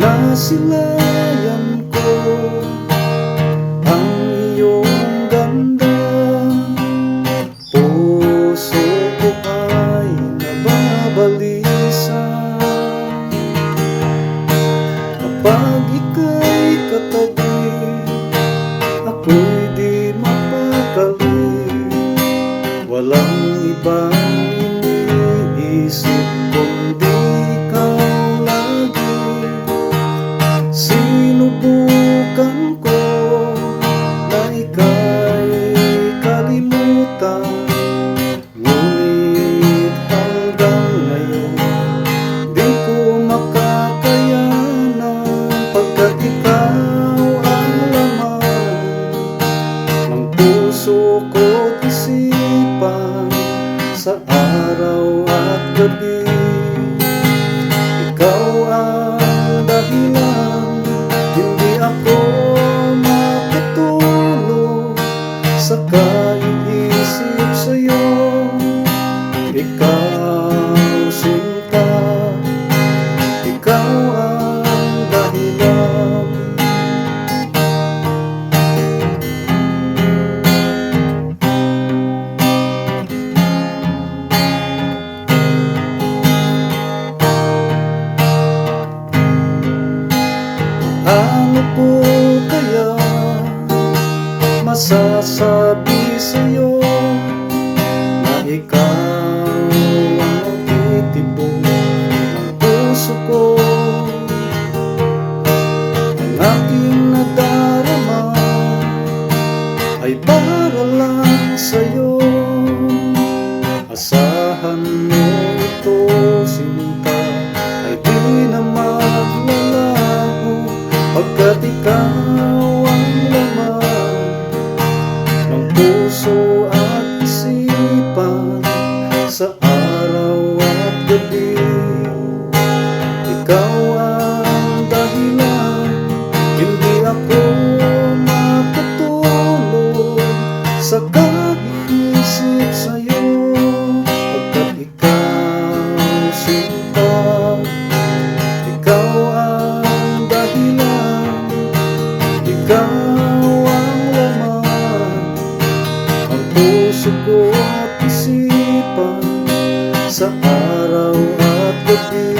Sinasilayan ko ang Sa araw at gabi. Ikaw ang dahilan Hindi ako makatulog Sa kaiisip sa'yo. Ikaw Ano po kaya masasabi sa'yo? Na ikaw ang titibok ng puso ko. Ang aking nadarama ay para lang sa'yo Pagkat ikaw ang laman ng puso at isipan Sa araw at gabi. Ikaw puso ko at isipan Sa araw at gabi.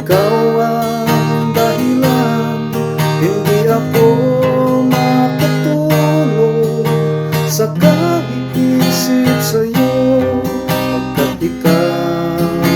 Ikaw ang dahilan Hindi ako makatulog Sa kaiisip sa'yo. Pagkat ikaw